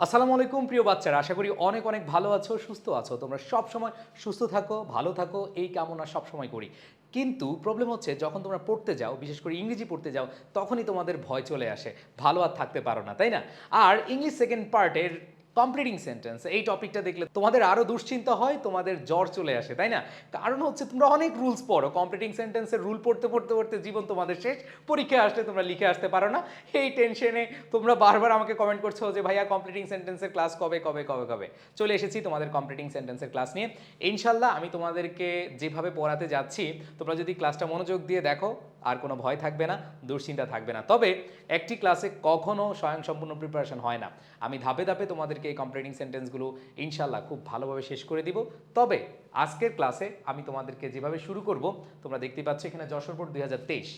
আসসালামু আলাইকুম, প্রিয় বাচ্চারা। আশা করি অনেক অনেক ভালো আছো, সুস্থ আছো। তোমরা সব সময় সুস্থ থাকো, ভালো থাকো, এই কামনা সব সময় করি। কিন্তু প্রবলেম হচ্ছে, যখন তোমরা পড়তে যাও, বিশেষ করে ইংরেজি পড়তে যাও, তখনই তোমাদের ভয় চলে আসে। ভালো আর থাকতে পারো না, তাই না? আর ইংলিশ সেকেন্ড পার্টের কমপ্লিটিং সেন্টেন্স এই টপিকটা দেখলে তোমাদের আরও দুশ্চিন্তা হয়, তোমাদের জ্বর চলে আসে, তাই না? কারণ হচ্ছে তোমরা অনেক রুলস পড়ো। কমপ্লিটিং সেন্টেন্সের রুল পড়তে পড়তে পড়তে জীবন তোমাদের শেষ। পরীক্ষায় আসলে তোমরা লিখে আসতে পারো না। এই টেনশনে তোমরা বারবার আমাকে কমেন্ট করছ যে, ভাইয়া কমপ্লিটিং সেন্টেন্সের ক্লাস কবে কবে কবে কবে? চলে এসেছি তোমাদের কমপ্লিটিং সেন্টেন্সের ক্লাস নিয়ে। ইনশাল্লাহ আমি তোমাদেরকে যেভাবে পড়াতে যাচ্ছি, তোমরা যদি ক্লাসটা মনোযোগ দিয়ে দেখো, আর কোনো ভয় থাকবে না, দুশ্চিন্তা থাকবে না। তবে একটি ক্লাসে কখনো স্বয়ংসম্পূর্ণ প্রিপারেশন হয় না। আমি ধাপে ধাপে তোমাদেরকে এই কমপ্লিটিং সেন্টেন্সগুলো ইনশাল্লাহ খুব ভালোভাবে শেষ করে দিব। তবে আজকের ক্লাসে আমি তোমাদেরকে যেভাবে শুরু করব, তোমরা দেখতে পাচ্ছ এখানে যশোর বোর্ড দুই হাজার তেইশ।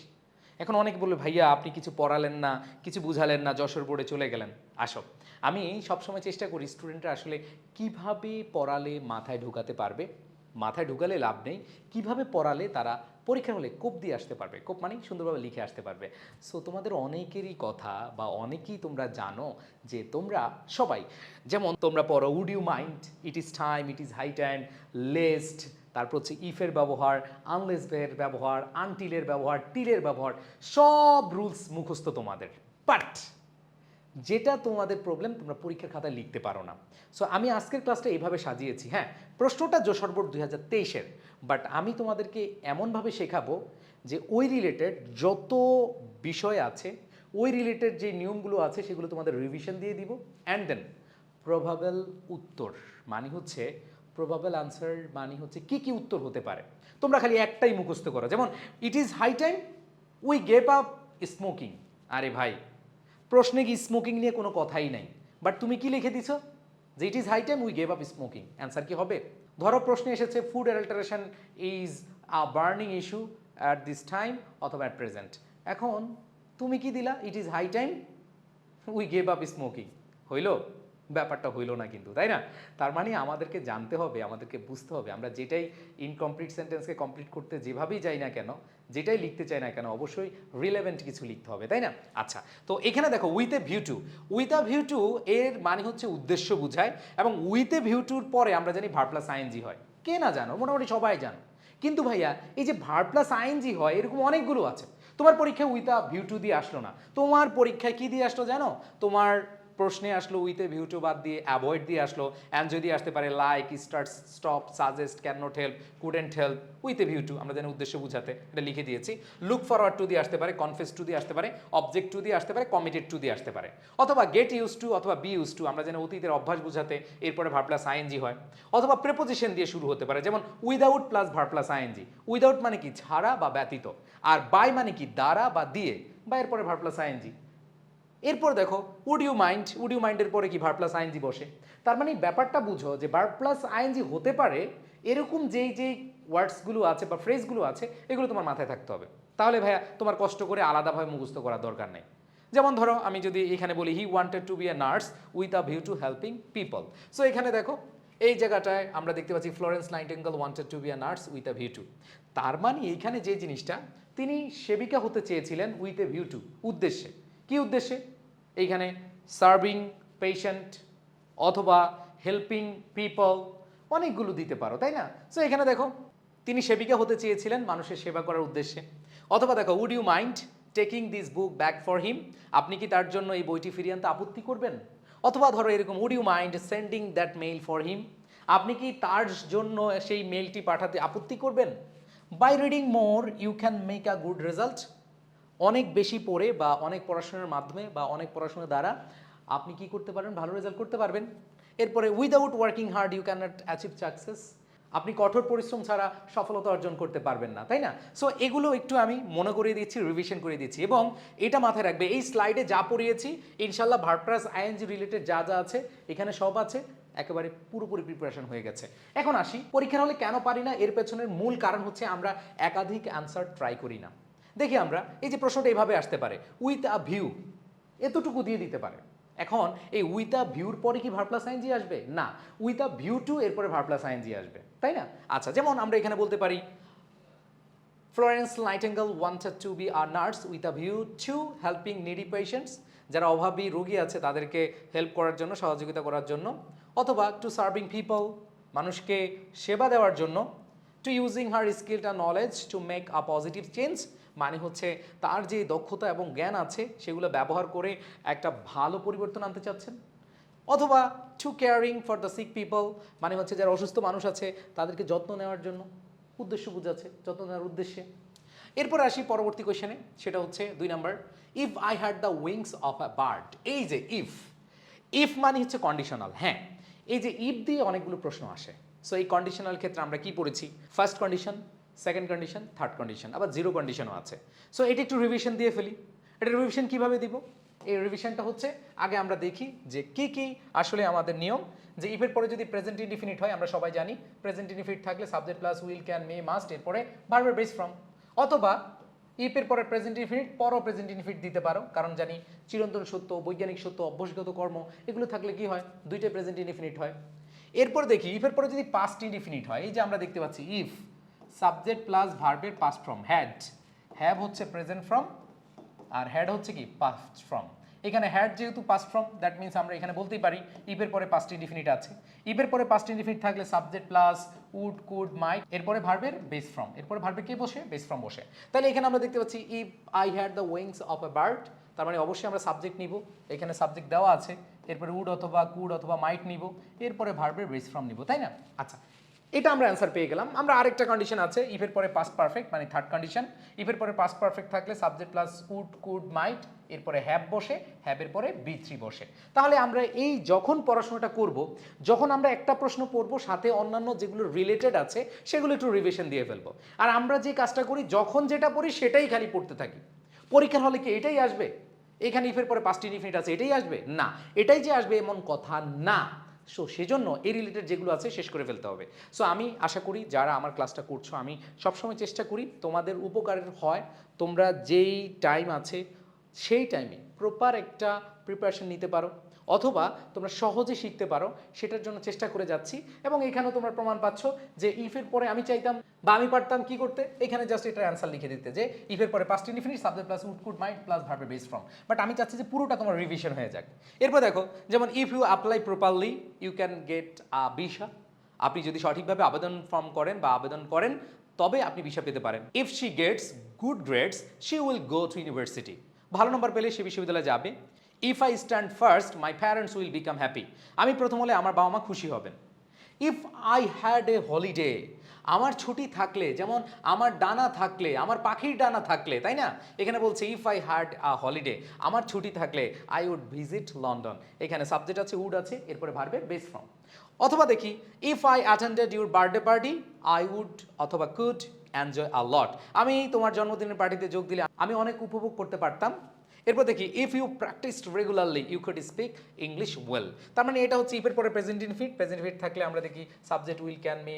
এখন অনেক বলবে, ভাইয়া, আপনি কিছু পড়ালেন না, কিছু বুঝালেন না, যশোর বোর্ডে চলে গেলেন। আসো। আমি সবসময় চেষ্টা করি স্টুডেন্টরা আসলে কীভাবে পড়ালে মাথায় ঢুকাতে পারবে মাথায় ঢুকালে লাভ নেই। কীভাবে পড়ালে তারা পরীক্ষার হলে কোপ দিয়ে আসতে পারবে? কোপ মানেই সুন্দরভাবে লিখে আসতে পারবে। সো তোমাদের অনেকেরই কথা বা অনেকেই তোমরা জানো যে তোমরা সবাই, যেমন তোমরা পড়ো would you mind it is time it is high time lest তারপর হচ্ছে ইফের ব্যবহার আনলেসের ব্যবহার আনটিলের ব্যবহার টিলের ব্যবহার, সব রুলস মুখস্থ তোমাদের। বাট যেটা তোমাদের প্রবলেম তোমরা পরীক্ষার খাতায় লিখতে পারো না। সো আমি আজকের ক্লাসটা এইভাবে সাজিয়েছি হ্যাঁ? প্রশ্নটা যশোর বোর্ড দুই হাজার তেইশের বাট আমি তোমাদেরকে এমনভাবে শেখাবো যে ওই রিলেটেড যত বিষয় আছে, ওই রিলেটেড যে নিয়মগুলো আছে, সেগুলো তোমাদের রিভিশন দিয়ে দিব অ্যান্ড দেন প্রভাবেল উত্তর মানে হচ্ছে প্রভাবেল আনসার মানে হচ্ছে কি কি উত্তর হতে পারে। তোমরা খালি একটাই মুখস্থ করো, যেমন it is high time we gave up smoking আরে ভাই প্রশ্নে কি স্মোকিং নিয়ে কোনো কথাই নাই? বাট তুমি কি লিখে দিছো? যে it is high time we gave up smoking answer কি হবে? ধরো প্রশ্নে এসেছে food adulteration is a burning issue at this time অথবা অ্যাট প্রেজেন্ট এখন তুমি কি দিলা? It is high time we gave up smoking হইল? ব্যাপারটা হইল না কিন্তু, তাই না? তার মানে আমাদেরকে জানতে হবে, আমাদেরকে বুঝতে হবে। আমরা যেটাই ইনকমপ্লিট সেন্টেন্সকে কমপ্লিট করতে যেভাবেই যাই না কেন যেটাই লিখতে চাই না কেন, অবশ্যই রিলেভেন্ট কিছু লিখতে হবে, তাই না? আচ্ছা তো এখানে দেখো with a view to with a view to এর মানে হচ্ছে উদ্দেশ্য বুঝায় এবং উইথ এ ভিউ টুর পরে আমরা জানি ভার প্লাস আইএনজি হয়। কে না জানো? মোটামুটি সবাই জানো। কিন্তু ভাইয়া, এই যে ভার প্লাস আইএনজি হয়, এরকম অনেকগুলো আছে। তোমার পরীক্ষায় উইথ আ ভিউ টু দিয়ে আসলো না। তোমার পরীক্ষায় কি দিয়ে আসলো জানো? তোমার প্রশ্নে আসলো উইথ ভিউ টু বাদ দিয়ে অ্যাভয়েড দিয়ে আসলো অ্যান্ড যদি আসতে পারে like start stop suggest can not help couldn't help with view to আমরা যেন উদ্দেশ্য বুঝাতে এটা লিখে দিয়েছি। লুক ফরওয়ার্ড টু দিয়ে আসতে পারে কনফেস টু দিয়ে আসতে পারে অবজেক্ট টু দিয়ে আসতে পারে কমিটেড টু দিয়ে আসতে পারে। অথবা গেট ইউজ টু অথবা বি ইউজ টু আমরা যেন অতীতের অভ্যাস বুঝাতে এরপরে ভার প্লাস আইএনজি হয়। অথবা প্রেপোজিশন দিয়ে শুরু হতে পারে, যেমন without plus verb plus ING without মানে কি, ছাড়া বা ব্যতীত। আর বাই মানে কি, দ্বারা বা দিয়ে, বা এরপরে ভার প্লাস আইএনজি এরপর দেখো would you mind would you মাইন্ডের পরে কি ভার প্লাস আইএনজি বসে? তার মানে ব্যাপারটা বুঝো যে ভার প্লাস আইএনজি হতে পারে, এরকম যেই যেই ওয়ার্ডসগুলো আছে বা ফ্রেজগুলো আছে, এগুলো তোমার মাথায় থাকতে হবে। তাহলে ভাইয়া, তোমার কষ্ট করে আলাদাভাবে মুখস্থ করার দরকার নেই। যেমন ধরো, আমি যদি এখানে বলি he wanted to be a nurse with a view to helping people so এখানে দেখো, এই জায়গাটায় আমরা দেখতে পাচ্ছি Florence Nightingale wanted to be a nurse with a view to তার মানে এইখানে যে জিনিসটা, তিনি সেবিকা হতে চেয়েছিলেন উইথ এ ভিউ টু উদ্দেশ্যে। কি উদ্দেশ্যে? এইখানে সার্ভিং পেশেন্ট অথবা হেল্পিং পিপল অনেকগুলো দিতে পারো, তাই না? সো এখানে দেখো, তিনি সেবিকা হতে চেয়েছিলেন মানুষের সেবা করার উদ্দেশ্যে। অথবা দেখো would you mind taking this book back for him আপনি কি তার জন্য এই বইটি ফিরিয়ে আনতে আপত্তি করবেন? অথবা ধরো, এরকম would you mind sending that mail for him আপনি কি তার জন্য সেই মেইলটি পাঠাতে আপত্তি করবেন? By reading more you can make a good result অনেক বেশি পড়ে বা অনেক পড়াশোনার মাধ্যমে বা অনেক পড়াশোনার দ্বারা আপনি কি করতে পারবেন? ভালো রেজাল্ট করতে পারবেন। এরপরে without working hard you can not achieve success আপনি কঠোর পরিশ্রম ছাড়া সফলতা অর্জন করতে পারবেন না, তাই না? সো এগুলো একটু আমি মনে করিয়ে দিচ্ছি রিভিশন করে দিচ্ছি এবং এটা মাথায় রাখবে। এই স্লাইডে যা পড়িয়েছি ইনশাল্লাহ ভার্টপ্রাস আইএনজি রিলেটেড যা যা আছে, এখানে সব আছে। একেবারে পুরোপুরি প্রিপারেশন হয়ে গেছে। এখন আসি, পরীক্ষার হলে কেন পারি না? এর পেছনের মূল কারণ হচ্ছে আমরা একাধিক অ্যান্সার ট্রাই করি না। দেখি আমরা, এই যে প্রশ্নটা এইভাবে আসতে পারে উইথ আ ভিউ এতটুকু দিয়ে দিতে পারে। এখন এই উইথ আ ভিউর পরে কি ভার প্লাস আইনজি আসবে? না উইথ আ ভিউ টু এরপরে ভার প্লাস আইনজি আসবে, তাই না? আচ্ছা যেমন আমরা এখানে বলতে পারি, Florence Nightingale wanted to be a nurse with a view to helping needy patients যারা অভাবী, রোগী আছে, তাদেরকে হেল্প করার জন্য, সহযোগিতা করার জন্য, অথবা টু সার্ভিং পিপল মানুষকে সেবা দেওয়ার জন্য to using her skill and knowledge to make a positive change মানে হচ্ছে তার যে দক্ষতা এবং জ্ঞান আছে, সেগুলো ব্যবহার করে একটা ভালো পরিবর্তন আনতে চাচ্ছেন? অথবা to caring for the sick people মানে হচ্ছে যারা অসুস্থ মানুষ আছে, তাদেরকে যত্ন নেওয়ার জন্য উদ্দেশ্য বুঝাচ্ছে, যত্ন নেওয়ার উদ্দেশ্যে। এরপর আসি পরবর্তী কোয়েশনে সেটা হচ্ছে দুই number if I had the wings of a bird এই যে ইফ ইফ মানে হচ্ছে কন্ডিশনাল হ্যাঁ এই যে ইফ দিয়ে অনেকগুলো প্রশ্ন আসে। সো এই কন্ডিশনাল ক্ষেত্রে আমরা কি পড়েছি? First condition second condition third condition আবার জিরো কন্ডিশনও আছে। সো এটা একটু রিভিশন দিয়ে ফেলি। এটা রিভিশন কীভাবে দিব? এই রিভিশনটা হচ্ছে, আগে আমরা দেখি যে কি কি আসলে আমাদের নিয়ম, যে ইফের পরে যদি প্রেজেন্ট ইনডিফিনিট হয়, আমরা সবাই জানি প্রেজেন্ট ইনডিফিনিট থাকলে subject plus will can may must এরপরে ভার্বের বেস ফ্রম অথবা ইফের পরে প্রেজেন্ট ইনফিনিট পরও প্রেজেন্ট ইনফিনিট দিতে পারো, কারণ জানি চিরন্তন সত্য, বৈজ্ঞানিক সত্য অভ্যাসগত কর্ম, এগুলো থাকলে কি হয়? দুইটাই প্রেজেন্ট ইনফিনিট হয়। এরপর দেখি ইফের পরে যদি পাস্ট ইনডিফিনিট হয়, এই যে আমরা দেখতে পাচ্ছি ইফ সাবজেক্ট প্লাস ভার্বের পাস্ট ফ্রম হ্যাড হ্যাভ হচ্ছে প্রেজেন্ট ফ্রম আর হ্যাড হচ্ছে কি? পাস্ট ফ্রম এখানে হ্যাড যেহেতু পাস্ট ফ্রম দ্যাট মিনস আমরা এখানে বলতেই পারি, ইফের পরে পাস্ট ইনডিফিনিট আছে। ইফের পরে পাস্ট ইনডিফিনিট থাকলে subject plus would could might এরপরে ভার্বের বেস ফ্রম এরপরে ভার্বে কে বসে? বেস ফ্রম বসে। তাহলে এখানে আমরা দেখতে পাচ্ছি if I had the wings of a bird তার মানে অবশ্যই আমরা সাবজেক্ট নিব। এখানে সাবজেক্ট দেওয়া আছে। এরপরে উড অথবা কুড অথবা মাইট নিব। এরপরে ভার্বের বেস ফ্রম নিব, তাই না? আচ্ছা এটা আমরা অ্যান্সার পেয়ে গেলাম। আমরা আরেকটা কন্ডিশন আছে ইফের পরে পাস্ট পারফেক্ট মানে থার্ড কন্ডিশন ইফের পরে পাস্ট পারফেক্ট থাকলে subject plus would could might এরপরে হ্যাব বসে হ্যাবের পরে বি থ্রি বসে। তাহলে আমরা এই যখন পড়াশোনাটা করব, যখন আমরা একটা প্রশ্ন পড়ব, সাথে অন্যান্য যেগুলো রিলেটেড আছে, সেগুলো একটু রিভিশন দিয়ে ফেলব। আর আমরা যে কাজটা করি, যখন যেটা পড়ি, সেটাই খালি পড়তে থাকি। পরীক্ষার হলে কি এটাই আসবে? এখানে ইফের পরে পাঁচটি ইনফিনিট আছে, এটাই আসবে? না। এটাই যে আসবে, এমন কথা না। সো সেজন্য এই রিলেটেড যেগুলো আছে শেষ করে ফেলতে হবে। সো আমি আশা করি যারা আমার ক্লাসটা করছ, আমি সবসময় চেষ্টা করি তোমাদের উপকারের হয়। তোমরা যেই টাইম আছে, সেই টাইমে প্রপার একটা প্রিপারেশন নিতে পারো। অথবা তোমরা সহজে শিখতে পারো, সেটার জন্য চেষ্টা করে যাচ্ছি। এবং এখানেও তোমরা প্রমাণ পাচ্ছ যে ইফের পরে আমি চাইতাম বা আমি পারতাম কি করতে। এখানে জাস্ট এটার অ্যান্সার লিখে দিতে যে ইফের পরে past infinite subject plus would could might plus ভার্বে base from but আমি চাচ্ছি যে পুরোটা তোমার রিভিশন হয়ে যাক। এরপর দেখো, যেমন if you apply properly you can get a visa আপনি যদি সঠিকভাবে আবেদন ফর্ম করেন বা আবেদন করেন, তবে আপনি ভিসা পেতে পারেন। If she gets good grades she will go to university ভালো নম্বর পেলে সে বিশ্ববিদ্যালয়ে যাবে। If I stand first my parents will become happy আমি প্রথম হলে আমার বাবা মা খুশি হবেন। If I had a holiday আমার ছুটি থাকলে, যেমন আমার ডানা থাকলে, আমার পাখির ডানা থাকলে, তাই না? এখানে বলছে if I had a holiday আমার ছুটি থাকলে আই উড ভিজিট লন্ডন এখানে সাবজেক্ট আছে উড আছে, এরপরে ভার্বের বেস ফ্রম অথবা দেখি if I attended your birthday party I would অথবা কুড এনজয় আ লট আমি তোমার জন্মদিনের পার্টিতে যোগ দিলে আমি অনেক উপভোগ করতে পারতাম। এরপর দেখি if you practised regularly you could speak English well তার মানে এটা হচ্ছে ইফের পরে প্রেজেন্ট ইনফিট প্রেজেন্ট ইনফিট থাকলে আমরা দেখি subject will can may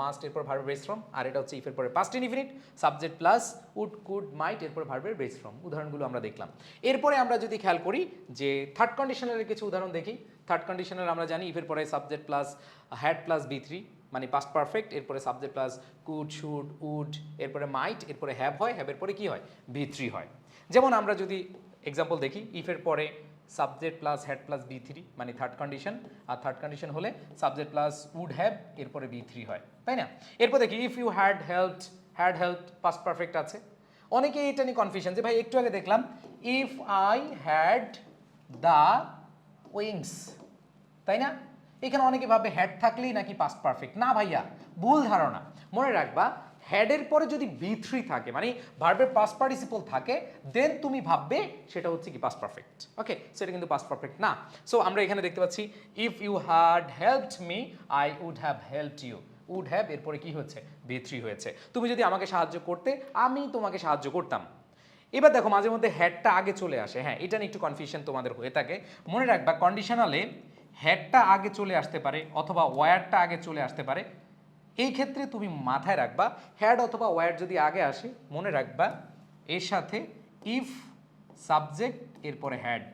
must এরপর ভার্বের বেস ফ্রম আর এটা হচ্ছে ইফের পরে past infinite subject plus would could might এরপর ভার্বের বেস ফ্রম উদাহরণগুলো আমরা দেখলাম। এরপরে আমরা যদি খেয়াল করি যে থার্ড কন্ডিশনারের কিছু উদাহরণ দেখি। থার্ড কন্ডিশনার আমরা জানি ইফের পরে subject plus had plus B three মানে পাস্ট পারফেক্ট এরপরে subject plus could should would এরপরে মাইট এরপরে হ্যাভ হয় হ্যাভের পরে কি হয়? বি থ্রি হয়। যেমন আমরা যদি এক্সাম্পল দেখি ইফের পরে subject plus had plus B three মানে থার্ড কন্ডিশন আর থার্ড কন্ডিশন হলে সাবজেক্ট প্লাস উড হ্যাভ এরপরে বি থ্রি হয়, তাই না? এরপর দেখি if you had help had help past perfect আছে। অনেকে এটা নিয়ে কনফিউশন যে ভাই একটু আগে দেখলাম if I had the wings তাই না? এখানে অনেকে ভাবে হ্যাড থাকলেই নাকি পাস্ট পারফেক্ট না ভাইয়া, ভুল ধারণা। মনে রাখবা হ্যাডের পরে যদি বি থ্রি থাকে মানে ভার্বের পাস্ট পার্টিসিপল থাকে দেন তুমি ভাববে সেটা হচ্ছে কি পাস্ট পারফেক্ট ওকে সেটা কিন্তু পাস্ট পারফেক্ট না। সো আমরা এখানে দেখতে পাচ্ছি if you had helped me I would have helped you would have এরপরে কি হচ্ছে বি থ্রি হয়েছে। তুমি যদি আমাকে সাহায্য করতে, আমি তোমাকে সাহায্য করতাম। এবার দেখো, মাঝে মধ্যে হ্যাডটা আগে চলে আসে। হ্যাঁ এটা নিয়ে একটু কনফিউশন তোমাদের হয়ে থাকে। মনে রাখবা কন্ডিশনালে হ্যাডটা আগে চলে আসতে পারে, অথবা ওয়্যারটা আগে চলে আসতে পারে। এই ক্ষেত্রে তুমি মাথায় রাখবা হ্যাড অথবা ওয়্যার যদি আগে আসে, মনে রাখবা, এর সাথে ইফ সাবজেক্ট এরপরে হ্যাড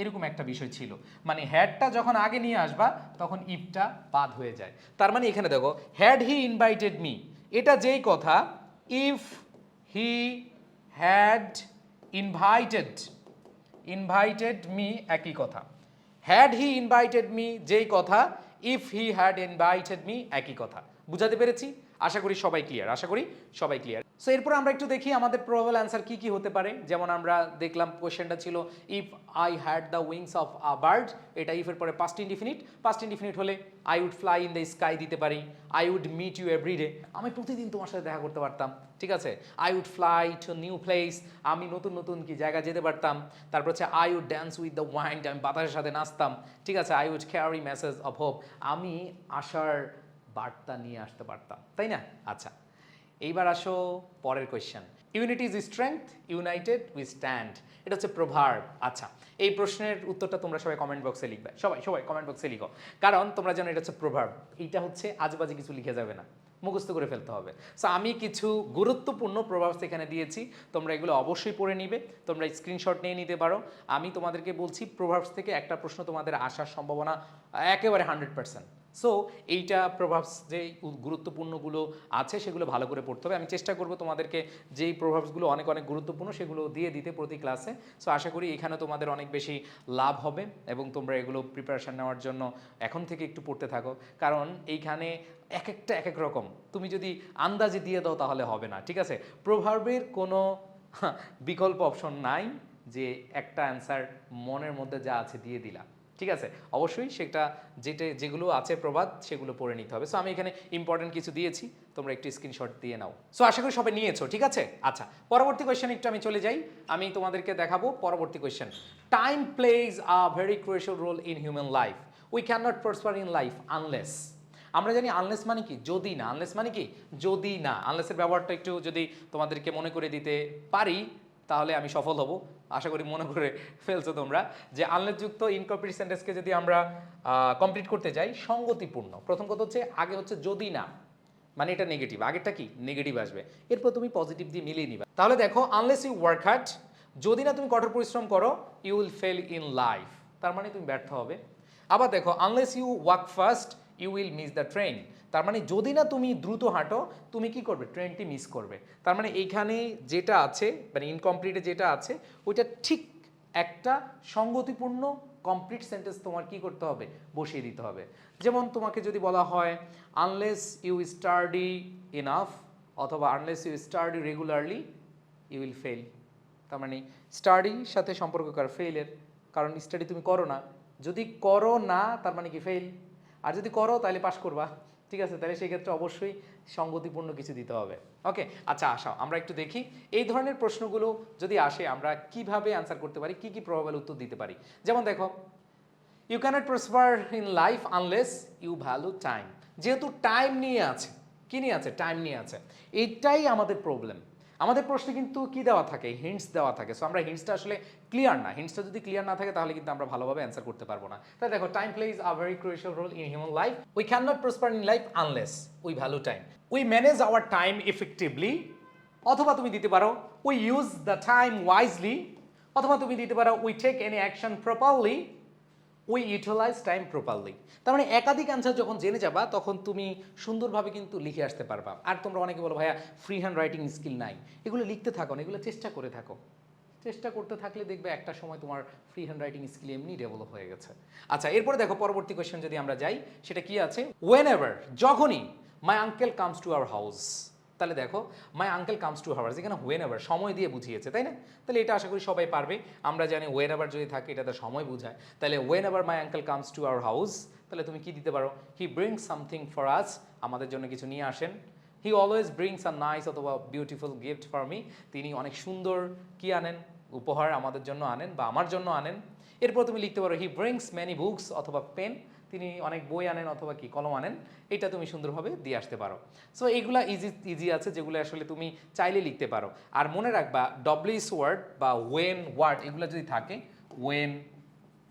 এরকম একটা বিষয় ছিল। মানে হ্যাডটা যখন আগে নিয়ে আসবা, তখন ইফটা বাদ হয়ে যায়। তার মানে এখানে দেখো হ্যাড হি ইনভাইটেড মি এটা যেই কথা if he had invited invited me একই কথা। হ্যাড হি ইনভাইটেড মি যেই কথা if he had invited me একই কথা। বুঝাতে পেরেছি। আশা করি সবাই ক্লিয়ার আশা করি সবাই ক্লিয়ার সো এরপর আমরা একটু দেখি আমাদের প্রবাবল অ্যান্সার কি কি হতে পারে। যেমন আমরা দেখলাম কোয়েশ্চেনটা ছিল if I had the wings of a bird এটা ইফের পরে পাস্ট ইনডিফিনিট পাস্ট ইনডিফিনিট হলে I would fly in the sky দিতে পারি। I would meet you every day আমি প্রতিদিন তোমার সাথে দেখা করতে পারতাম, ঠিক আছে? I would fly to new place আমি নতুন নতুন কি জায়গা যেতে পারতাম। তারপর হচ্ছে I would dance with the wind আমি বাতাসের সাথে নাচতাম, ঠিক আছে? I would carry message of hope আমি আশার বার্তা নিয়ে আসতে পারতাম, তাই না? আচ্ছা এইবার আসো পরের question unity is strength united we stand এটা হচ্ছে প্রভার্ব আচ্ছা এই প্রশ্নের উত্তরটা তোমরা সবাই কমেন্ট বক্সে লিখবে। সবাই সবাই কমেন্ট বক্সে লিখো। কারণ তোমরা জানো এটা হচ্ছে প্রভার্ব এইটা হচ্ছে আজেবাজে কিছু লিখে যাবে না। মুখস্থ করে ফেলতে হবে। সো আমি কিছু গুরুত্বপূর্ণ প্রভাব সেখানে দিয়েছি। তোমরা এগুলো অবশ্যই পড়ে নিবে। তোমরা স্ক্রিনশট নিয়ে নিতে পারো। আমি তোমাদেরকে বলছি প্রভাবস থেকে একটা প্রশ্ন তোমাদের আসার সম্ভাবনা একেবারে হান্ড্রেড পার্সেন্ট সো এইটা প্রভাবস যে গুরুত্বপূর্ণগুলো আছে, সেগুলো ভালো করে পড়তে হবে। আমি চেষ্টা করব তোমাদেরকে যেই প্রভাবসগুলো অনেক অনেক গুরুত্বপূর্ণ, সেগুলো দিয়ে দিতে প্রতি ক্লাসে সো আশা করি এখানে তোমাদের অনেক বেশি লাভ হবে এবং তোমরা এগুলো প্রিপারেশান নেওয়ার জন্য এখন থেকে একটু পড়তে থাকো। কারণ এইখানে এক একটা এক এক রকম। তুমি যদি আন্দাজে দিয়ে দাও তাহলে হবে না, ঠিক আছে? প্রভাবের কোনো বিকল্প অপশন নাই যে একটা অ্যান্সার মনের মধ্যে যা আছে দিয়ে দিলা। ঠিক আছে? অবশ্যই সেটা যেটা, যেগুলো আছে প্রবাদ, সেগুলো পড়ে নিতে হবে। সো আমি এখানে ইম্পর্টেন্ট কিছু দিয়েছি। তোমরা একটু স্ক্রিনশট দিয়ে নাও। সো আশা করি সবাই নিয়েছো, ঠিক আছে? আচ্ছা পরবর্তী কোয়েশ্চেন একটু আমি চলে যাই। আমি তোমাদেরকে দেখাবো পরবর্তী question time plays a very crucial role in human life we can not prosper in life unless আমরা জানি আনলেস মানে কি? যদি না। আনলেস মানে কি? যদি না। আনলেসের ব্যবহারটা একটু যদি তোমাদেরকে মনে করে দিতে পারি তাহলে আমি সফল হব। আশা করি মনে করে ফেলছো তোমরা যে আনলেসযুক্ত ইনকমপ্লিট সেন্টেন্সকে যদি আমরা কমপ্লিট করতে যাই, সঙ্গতিপূর্ণ। প্রথম কথা হচ্ছে, আগে হচ্ছে যদি না মানে এটা নেগেটিভ আগেরটা কি? নেগেটিভ আসবে। এরপর তুমি পজিটিভ দিয়ে মিলিয়ে নিবা। তাহলে দেখো আনলেস ইউ ওয়ার্ক হার্ড যদি না তুমি কঠোর পরিশ্রম করো you will fail in life তার মানে তুমি ব্যর্থ হবে। আবার দেখো unless you work first you will miss the train তার মানে যদি না তুমি দ্রুত হাঁটো, তুমি কি করবে? ট্রেনটি মিস করবে। তার মানে এইখানে যেটা আছে মানে ইনকমপ্লিটে যেটা আছে, ওইটা ঠিক একটা সঙ্গতিপূর্ণ কমপ্লিট সেন্টেন্স তোমার কি করতে হবে? বসিয়ে দিতে হবে। যেমন তোমাকে যদি বলা হয় আনলেস ইউ স্টাডি ইনাফ অথবা unless you study regularly you will fail তার মানে স্টাডির সাথে সম্পর্ক কর ফেইলের কারণ স্টাডি তুমি করো না। যদি করো না, তার মানে কি ফেল আর যদি করো, তাহলে পাশ করবা। ঠিক আছে? তাহলে সেক্ষেত্রে অবশ্যই সঙ্গতিপূর্ণ কিছু দিতে হবে। ওকে আচ্ছা আসা। আমরা একটু দেখি। এই ধরনের প্রশ্নগুলো যদি আসে, আমরা কীভাবে অ্যান্সার করতে পারি? কি কি প্রভাবের উত্তর দিতে পারি? যেমন দেখো you can't prosper in life unless you value time যেহেতু টাইম নিয়ে আছে। কি নিয়ে আছে? টাইম নিয়ে আছে। এইটাই আমাদের প্রবলেম আমাদের প্রশ্নে কিন্তু কি দেওয়া থাকে? হিন্টস দেওয়া থাকে। সো আমরা হিন্টসটা আসলে ক্লিয়ার না। হিন্টসটা যদি ক্লিয়ার না থাকে, তাহলে কিন্তু আমরা ভালোভাবে অ্যান্সার করতে পারব না। তাই দেখো time plays a very crucial role in human life we can not prosper in life unless we value time we manage our time effectively অথবা তুমি দিতে পারো we use the time wisely অথবা তুমি দিতে পারো we take any action properly we utilise time properly তার মানে একাধিক অ্যান্সার যখন জেনে যাবা, তখন তুমি সুন্দরভাবে কিন্তু লিখে আসতে পারবা। আর তোমরা অনেকে বলো, ভাইয়া ফ্রি হ্যান্ড রাইটিং স্কিল নাই। এগুলো লিখতে থাকো না, এগুলো চেষ্টা করে থাকো। চেষ্টা করতে থাকলে দেখবে একটা সময় তোমার ফ্রি হ্যান্ড রাইটিং স্কিল এমনি ডেভেলপ হয়ে গেছে। আচ্ছা এরপরে দেখো পরবর্তী কোয়েশ্চেন যদি আমরা যাই, সেটা কি আছে? ওয়েন এভার যখনই my uncle comes to our house তাহলে দেখো my uncle comes to ours এখানে ওয়েন এভার সময় দিয়ে বুঝিয়েছে, তাই না? তাহলে এটা আশা করি সবাই পারবে। আমরা জানি ওয়েন এভার যদি থাকে, এটা তো সময় বোঝায়। তাহলে whenever my uncle comes to our house তাহলে তুমি কি দিতে পারো? He bring something for us আমাদের জন্য কিছু নিয়ে আসেন। He always brings a nice অথবা বিউটিফুল গিফট ফর মি তিনি অনেক সুন্দর কি আনেন? উপহার আমাদের জন্য আনেন বা আমার জন্য আনেন। এরপর তুমি লিখতে পারো হি ব্রিংস মেনি বুকস অথবা পেন তিনি অনেক বই আনেন অথবা কি, কলম আনেন, এটা তুমি সুন্দরভাবে দিয়ে আসতে পারো। সো এইগুলা ইজি ইজি আছে যেগুলো আসলে তুমি চাইলে লিখতে পারো। আর মনে রাখবা ডব্লিউস ওয়ার্ড বা ওয়েন ওয়ার্ড এগুলো যদি থাকে ওয়েন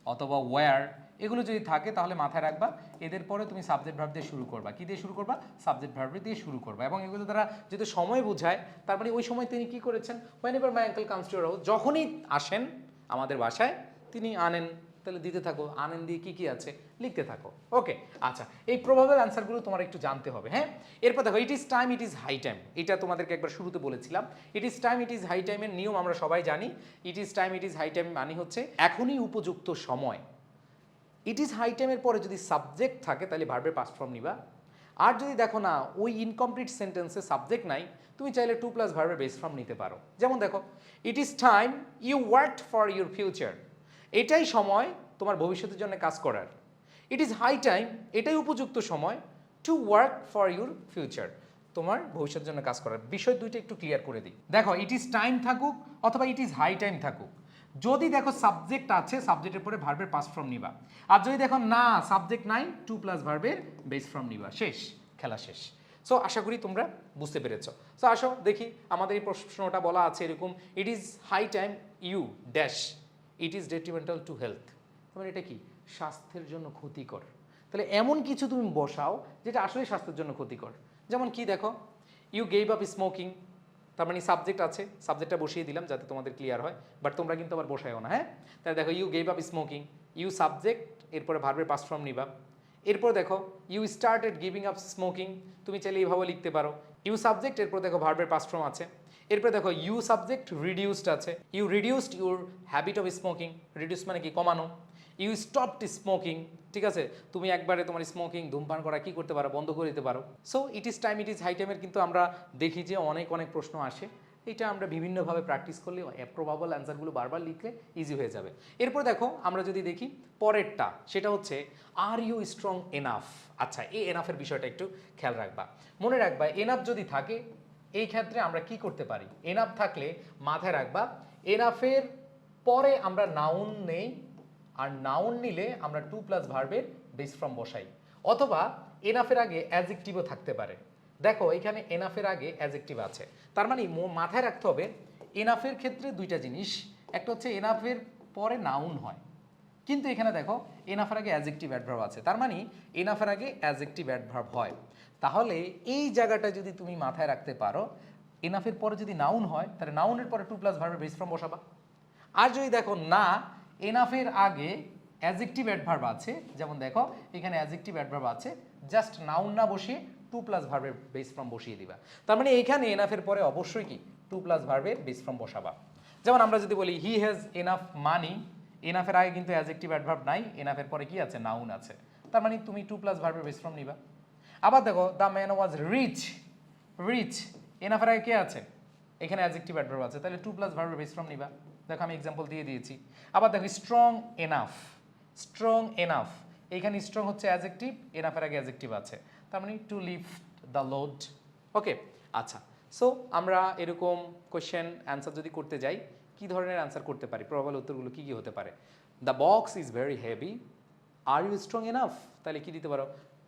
অথবা ওয়্যার এগুলো যদি থাকে, তাহলে মাথায় রাখবা, এদের পরে তুমি সাবজেক্ট ভার্ব দিয়ে শুরু করবা। কী দিয়ে শুরু করবা? সাবজেক্ট ভার্ব দিয়ে শুরু করবা। এবং এগুলো দ্বারা যদি সময় বোঝায়, তার মানে ওই সময় তিনি কি করেছেন? Whenever my uncle comes to যখনই আসেন আমাদের বাসায়, তিনি আনেন। তাহলে দিতে থাকো, আনেন দিয়ে কী কী আছে লিখতে থাকো। ওকে আচ্ছা এই প্রভাবের অ্যান্সারগুলো তোমার একটু জানতে হবে হ্যাঁ? এরপর দেখো it is time it is high time এটা তোমাদেরকে একবার শুরুতে বলেছিলাম। It is time it is high টাইমের নিয়ম আমরা সবাই জানি। It is time it is high time মানে হচ্ছে এখনই উপযুক্ত সময়। ইট ইজ হাই টাইমের পরে যদি সাবজেক্ট থাকে, তাহলে ভার্বের পাস্ট ফর্ম নিবা। আর যদি দেখো না, ওই ইনকমপ্লিট সেন্টেন্সে সাবজেক্ট নাই, তুমি চাইলে টু প্লাস ভার্বের বেস ফর্ম নিতে পারো। যেমন দেখো it is time you work for your future এটাই সময় তোমার ভবিষ্যতের জন্য কাজ করার। ইট ইজ হাই টাইম এটাই উপযুক্ত সময় to work for your future তোমার ভবিষ্যতের জন্য কাজ করার। বিষয় দুইটা একটু ক্লিয়ার করে দিই। দেখো ইট ইজ টাইম থাকুক অথবা ইট ইজ হাই টাইম থাকুক। যদি দেখো সাবজেক্ট আছে সাবজেক্টের পরে ভার্বের পাস ফর্ম নিবা। আর যদি দেখো না সাবজেক্ট নাই টু প্লাস ভার্বের বেস ফর্ম নিবা। শেষ, খেলা শেষ। সো আশা করি তোমরা বুঝতে পেরেছ। সো আসো, দেখি আমাদের এই প্রশ্নটা বলা আছে এরকম it is high time you dash it is detrimental to health মানে এটা কি? স্বাস্থ্যের জন্য ক্ষতিকর। তাহলে এমন কিছু তুমি বসাও যেটা আসলে স্বাস্থ্যের জন্য ক্ষতিকর। যেমন কি দেখো? ইউ গেভ আপ স্মোকিং তার মানে সাবজেক্ট আছে। সাবজেক্টটা বসিয়ে দিলাম যাতে তোমাদের ক্লিয়ার হয়। বাট তোমরা কিন্তু আবার বসায়ও না হ্যাঁ? তাহলে দেখো you gave up smoking you subject এরপরে ভার্বের পাস ফর্ম নিবা। এরপর দেখো you started giving up smoking তুমি চাইলে এইভাবে লিখতে পারো। ইউ সাবজেক্ট এরপর দেখো ভার্বের পাস ফর্ম আছে। এরপর দেখো ইউ সাবজেক্ট রিডিউসড আছে। You reduced your habit of smoking reduce মানে কি? কমানো। ইউ স্টপড স্মোকিং ঠিক আছে? তুমি একবারে তোমার স্মোকিং ধূমপান করা কি করতে পারো? বন্ধ করে দিতে পারো। So it is time it is high টাইমের কিন্তু আমরা দেখি যে অনেক অনেক প্রশ্ন আসে। এটা আমরা বিভিন্নভাবে প্র্যাকটিস করলে প্রবাবল অ্যান্সারগুলো বারবার লিখলে ইজি হয়ে যাবে। এরপর দেখো, আমরা যদি দেখি, পরেরটা, সেটা হচ্ছে আর ইউ স্ট্রং এনাফ আচ্ছা এই এনাফের বিষয়টা একটু খেয়াল রাখবা। মনে রাখবা এনাফ যদি থাকে এই ক্ষেত্রে আমরা কি করতে পারি? এনাফ থাকলে মাথায় রাখবা এনাফের পরে আমরা নাউন নেই, আর নাউন নিলে আমরা টু প্লাস ভার্বের বেস ফ্রম বসাই। অথবা এনাফের আগে অ্যাজেক্টিভও থাকতে পারে। দেখো, এখানে এনাফের আগে অ্যাজেক্টিভ আছে। তার মানে মাথায় রাখতে হবে এনাফের ক্ষেত্রে দুইটা জিনিস। একটা হচ্ছে এনাফের পরে নাউন হয়। কিন্তু এখানে দেখো এনাফের আগে অ্যাজেক্টিভ অ্যাডভার্ব আছে। তার মানে এনাফের আগে অ্যাজেক্টিভ অ্যাডভার্ব হয়। তাহলে এই জায়গাটা যদি তুমি মাথায় রাখতে পারো এনাফের পরে যদি নাউন হয়, তাহলে নাউনের পরে টু প্লাস ভার্বের বেস ফ্রম বসাবা। আর যদি দেখো না এনাফের আগে অ্যাজেক্টিভ অ্যাডভার্ব আছে, যেমন দেখো, এখানে অ্যাজেক্টিভ অ্যাডভার্ব আছে জাস্ট নাউন না বসিয়ে টু প্লাস ভার্বের বেস ফ্রম বসিয়ে দিবা। তার মানে এখানে এনাফের পরে অবশ্যই কি? টু প্লাস ভার্বের বেস ফ্রম বসাবা। যেমন আমরা যদি বলি হি হ্যাজ এনাফ মানি এনাফের আগে কিন্তু অ্যাজেক্টিভ অ্যাডভার্ব নাই এনাফের পরে কি আছে? নাউন আছে। তার মানে তুমি টু প্লাস ভার্বের বেস ফ্রম নিবা। আবার দেখো the man was rich rich এনাফের আগে কে আছে? এখানে অ্যাজেক্টিভ অ্যাডভার্ব আছে। তাহলে টু প্লাস ভার্বের ফ্রম নিবা। দেখো, আমি এক্সাম্পল দিয়ে দিয়েছি। আবার দেখো স্ট্রং এনাফ স্ট্রং এনাফ এখানে স্ট্রং হচ্ছে অ্যাজেক্টিভ এনাফের আগে অ্যাজেক্টিভ আছে। তার মানে to lift the load okay আচ্ছা। সো আমরা এরকম কোয়েশ্চেন অ্যান্সার যদি করতে যাই, কি ধরনের অ্যান্সার করতে পারি? প্রবাল উত্তরগুলো কি কি হতে পারে? The box is very heavy are you strong enough তাহলে কি দিতে পারো?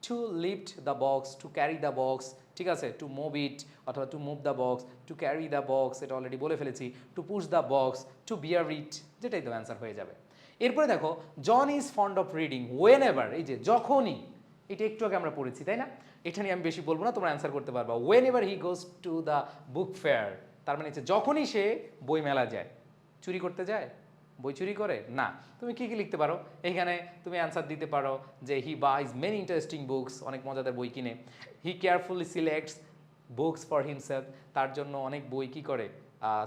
To lift the box to carry the box ঠিক আছে? টু মুভ ইট অথবা to move the box to carry the box এটা অলরেডি বলে ফেলেছি to push the box to bear it যেটাই তো অ্যান্সার হয়ে যাবে। এরপরে দেখো John is fond of reading whenever এই যে যখনই, এটা একটু আগে আমরা পড়েছি, তাই না? এটা নিয়ে আমি বেশি বলব না, তোমরা অ্যান্সার করতে পারবা। Whenever he goes to the book fair তার মানে হচ্ছে যখনই সে বই মেলা যায়, চুরি করতে যায় বই চুরি করে? না। তুমি কি কি লিখতে পারো? এইখানে তুমি অ্যান্সার দিতে পারো যে he buys many interesting books অনেক মজাদার বই কিনে। He carefully selects books for himself তার জন্য অনেক বই কি করে?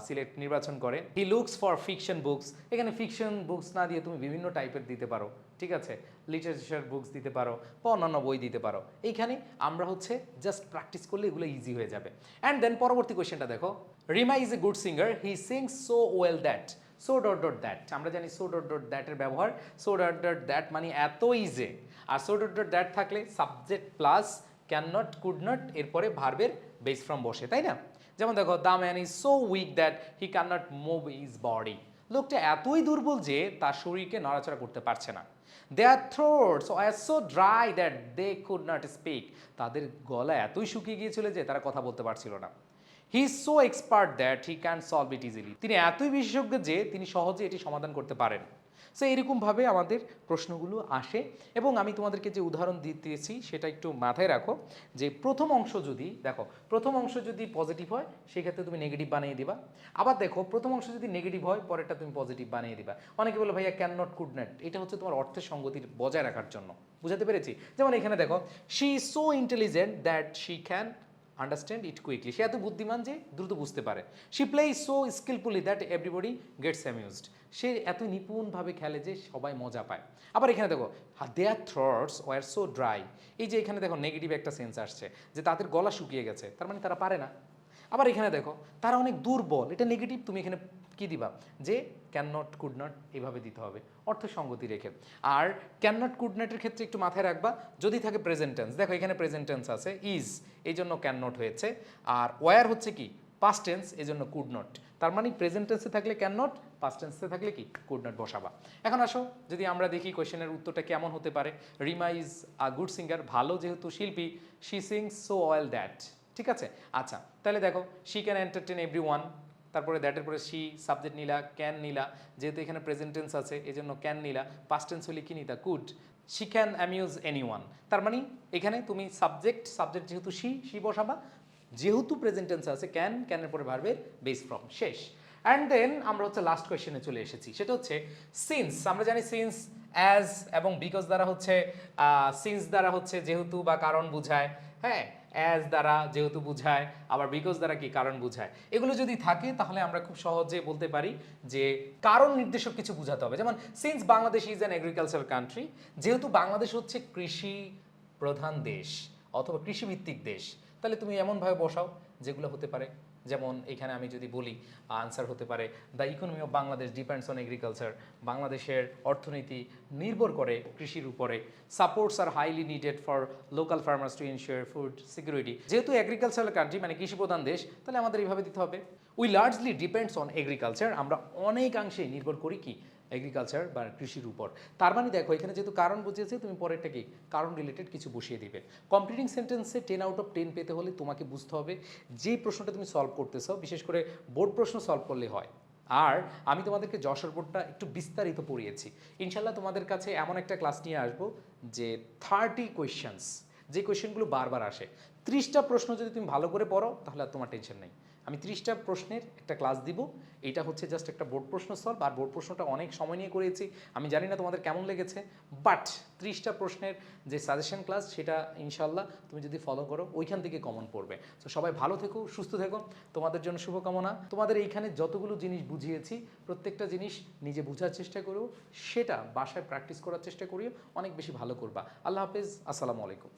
সিলেক্ট নির্বাচন করে। He looks for fiction books এখানে ফিকশন বুকস না দিয়ে তুমি বিভিন্ন টাইপের দিতে পারো, ঠিক আছে? লিটারেচার বুকস দিতে পারো বা অন্যান্য বই দিতে পারো। এইখানে আমরা হচ্ছে জাস্ট প্র্যাকটিস করলে এগুলো ইজি হয়ে যাবে। অ্যান্ড দেন পরবর্তী কোয়েশ্চেনটা দেখো। Rima is a good singer he sings so well that so dot dot that আমরা জানি সো ডট ডট দ্যাটের ব্যবহার। সো ডট ডট দ্যাট মানে এত ইজে আর সো ডট ডট দ্যাট থাকলে subject plus can not could not এরপরে ভার্বের বেস ফ্রম বসে, তাই না? যেমন দেখো the man is so weak that he can not move his body লোকটা এতই দুর্বল যে তার শরীরকে নড়াচড়া করতে পারছে না। They their throats are so dry that they could not speak তাদের গলা এতই শুকিয়ে গিয়েছিল যে তারা কথা বলতে পারছিল না। He is so expert that he can solve it easily তিনি এতই বিশেষজ্ঞ যে তিনি সহজে এটি সমাধান করতে পারেন। সো এরকমভাবে আমাদের প্রশ্নগুলো আসে এবং আমি তোমাদেরকে যে উদাহরণ দিতেছি সেটা একটু মাথায় রাখো যে প্রথম অংশ যদি, দেখো, প্রথম অংশ যদি পজিটিভ হয়, সেক্ষেত্রে তুমি নেগেটিভ বানিয়ে দিবা। আবার দেখো, প্রথম অংশ যদি নেগেটিভ হয়, পরেরটা তুমি পজিটিভ বানিয়ে দিবা। অনেকে বলে, ভাইয়া ক্যান নট কুড নট এটা হচ্ছে তোমার অর্থের সঙ্গতির বজায় রাখার জন্য। বুঝাতে পেরেছি? যেমন এখানে দেখো she is so intelligent that she can understand it quickly সে এত বুদ্ধিমান যে দ্রুত বুঝতে পারে। She play so skillfully that everybody gets amused সে এত নিপুণভাবে খেলে যে সবাই মজা পায়। আবার এখানে দেখো their throats were so dry এই যে এখানে দেখো নেগেটিভ একটা সেন্স আসছে, যে তাদের গলা শুকিয়ে গেছে, তার মানে তারা পারে না। আবার এখানে দেখো, তারা অনেক দুর্বল। এটা নেগেটিভ তুমি এখানে কি দিবা? যে ক্যান নট কুড নট এইভাবে দিতে হবে। অর্থ সঙ্গতি রেখে। আর ক্যান নট কুড নটের ক্ষেত্রে একটু মাথায় রাখবা, যদি থাকে প্রেজেন্ট টেন্স দেখো, এখানে প্রেজেন্ট টেন্স আছে ইজ এই জন্য ক্যান নট হয়েছে। আর ওয়ার হচ্ছে কি? পাস্ট টেন্স এই জন্য কুড নট তার মানে প্রেজেন্ট টেন্সে থাকলে ক্যান নট পাস্ট টেন্সে থাকলে কি? কুড নট বসাবা। এখন আসো, যদি আমরা দেখি কোয়েশ্চেনের উত্তরটা কেমন হতে পারে। Rima is a good singer ভালো যেহেতু শিল্পী she sings so well that ঠিক আছে? আচ্ছা তাহলে দেখো she can entertain everyone তারপরে দ্যাটের পরে শি সাবজেক্ট নিলা ক্যান নিলা, যেহেতু এখানে প্রেজেন্ট টেন্স আছে এই জন্য ক্যান নিলা পাস্ট টেন্স হলে কি Nita? Could she can amuse any one তার মানে এখানে তুমি সাবজেক্ট সাবজেক্ট যেহেতু শি শি বসাবা, যেহেতু প্রেজেন্ট টেন্স আছে ক্যান ক্যানের পরে ভার্বের বেস ফ্রম শেষ। অ্যান্ড দেন আমরা হচ্ছে লাস্ট কোয়েশ্চেনে চলে এসেছি। সেটা হচ্ছে সিন্স আমরা জানি সিন্স অ্যাজ এবং বিকজ দ্বারা হচ্ছে সিন্স দ্বারা হচ্ছে যেহেতু বা কারণ বুঝায় হ্যাঁ? অ্যাজ দ্বারা যেহেতু বুঝায়, আবার বিকজ দ্বারা কি কারণ বুঝায়। এগুলো যদি থাকে, তাহলে আমরা খুব সহজে বলতে পারি যে কারণ নির্দেশক কিছু বুঝাতে হবে। যেমন since Bangladesh is an agriculture country যেহেতু বাংলাদেশ হচ্ছে কৃষি প্রধান দেশ অথবা কৃষিভিত্তিক দেশ, তাহলে তুমি এমনভাবে বসাও, যেগুলো হতে পারে যেমন এখানে আমি যদি বলি আনসার হতে পারে the economy of Bangladesh depends on agriculture বাংলাদেশের অর্থনীতি নির্ভর করে কৃষির উপরে। Supports are highly needed for local farmers to ensure food security যেহেতু এগ্রিকালচারাল কান্ট্রি মানে কৃষি প্রধান দেশ, তাহলে আমাদের এইভাবে দিতে হবে। We largely depends on agriculture আমরা অনেকাংশে নির্ভর করি কি? এগ্রিকালচার বা কৃষির উপর। তার মানে দেখো, এখানে যেহেতু কারণ বুঝিয়েছে, তুমি পরেরটা কি? কারণ রিলেটেড কিছু বসিয়ে দিবে। কমপ্লিটিং সেন্টেন্সে টেন আউট অফ টেন পেতে হলে তোমাকে বুঝতে হবে যে প্রশ্নটা তুমি সলভ করতেছো, বিশেষ করে বোর্ড প্রশ্ন সলভ করলে হয়। আর আমি তোমাদেরকে যশোর বোর্ডটা একটু বিস্তারিত পড়িয়েছি। ইনশাল্লাহ তোমাদের কাছে এমন একটা ক্লাস নিয়ে আসব যে থার্টি কোয়েশ্চেন্স যে কোয়েশ্চেনগুলো বারবার আসে। ত্রিশটা প্রশ্ন যদি তুমি ভালো করে পড়ো, তাহলে আর তোমার টেনশন নেই। আমি ত্রিশটা প্রশ্নের একটা ক্লাস দিব। এটা হচ্ছে জাস্ট একটা বোর্ড প্রশ্ন সলভ আর বোর্ড প্রশ্নটা অনেক সময় নিয়ে করেছি। আমি জানি না তোমাদের কেমন লেগেছে বাট ত্রিশটা প্রশ্নের যে সাজেশন ক্লাস সেটা ইনশাল্লাহ তুমি যদি ফলো করো, ওইখান থেকে কমন পড়বে। তো সবাই ভালো থেকো, সুস্থ থেকো, তোমাদের জন্য শুভকামনা। তোমাদের এইখানে যতগুলো জিনিস বুঝিয়েছি, প্রত্যেকটা জিনিস নিজে বোঝার চেষ্টা করো সেটা বাসায় প্র্যাকটিস করার চেষ্টা করিও, অনেক বেশি ভালো করবা। আল্লাহ হাফেজ, আসসালামু আলাইকুম।